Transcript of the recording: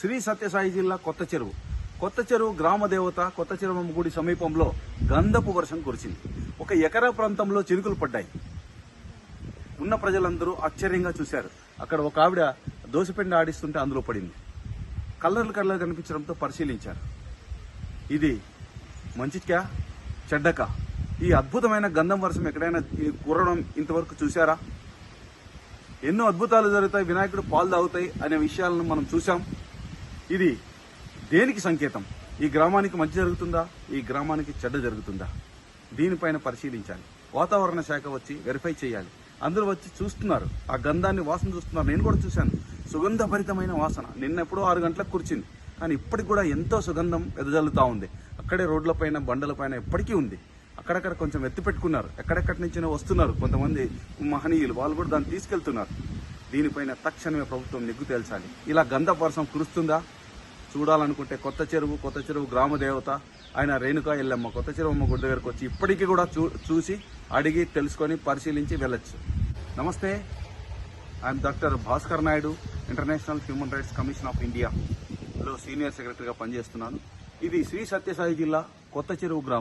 శ్రీ సత్యసాయి జిల్లా కొత్త చెరువు. కొత్త చెరువు గ్రామ దేవత కొత్త చెరువు గుడి సమీపంలో గంధపు వర్షం కురిసింది. ఒక ఎకరా ప్రాంతంలో చిరుకులు పడ్డాయి. ఉన్న ప్రజలందరూ ఆశ్చర్యంగా చూశారు. అక్కడ ఒక ఆవిడ దోసపెండ ఆడిస్తుంటే అందులో పడింది. కలర్లు కలర్ కనిపించడంతో పరిశీలించారు. ఇది మంచికా చెడ్డకా? ఈ అద్భుతమైన గంధం వర్షం ఎక్కడైనా కూరడం కురడం ఇంతవరకు చూశారా? ఎన్నో అద్భుతాలు జరుగుతాయి వినాయకుడు పాలు తాగుతాయి అనే విషయాలను మనం చూసాం ఇది దేనికి సంకేతం? ఈ గ్రామానికి మంచి జరుగుతుందా? ఈ గ్రామానికి చెడ్డ జరుగుతుందా? దీనిపైన పరిశీలించాలి. వాతావరణ శాఖ వచ్చి వెరిఫై చేయాలి. అందరూ వచ్చి చూస్తున్నారు. ఆ గంధాన్ని వాసన చూస్తున్నారు. నేను కూడా చూశాను. సుగంధభరితమైన వాసన. నిన్నెప్పుడో ఆరు గంటలకు కూర్చింది. కానీ ఇప్పటికి కూడా ఎంతో సుగంధం ఎదజల్లుతూ ఉంది. అక్కడే రోడ్లపైన బండలపైన ఎప్పటికీ ఉంది. అక్కడక్కడ కొంచెం ఎత్తి పెట్టుకున్నారు. ఎక్కడెక్కడి నుంచైనా వస్తున్నారు. కొంతమంది మహనీయులు. వాళ్ళు కూడా దాన్ని తీసుకెళ్తున్నారు. దీనిపైన తక్షణమే ప్రభుత్వం నిగ్గు తేల్చాలి. ఇలా గంధ కురుస్తుందా? చూడాలనుకుంటే కొత్త చెరువు కొత్త చెరువు గ్రామ దేవత ఆయన రేణుకా ఎల్లమ్మ కొత్త చెరువు అమ్మ గుడి దగ్గరకు వచ్చి ఇప్పటికీ కూడా చూ చూసి అడిగి తెలుసుకొని పరిశీలించి వెళ్ళొచ్చు. నమస్తే I'm doctor Bhaskar Naidu international human rights commission of ఇండియాలో సీనియర్ సెక్రటరీగా పనిచేస్తున్నాను. ఇది శ్రీ సత్యసాయి జిల్లా కొత్త చెరువు గ్రామం.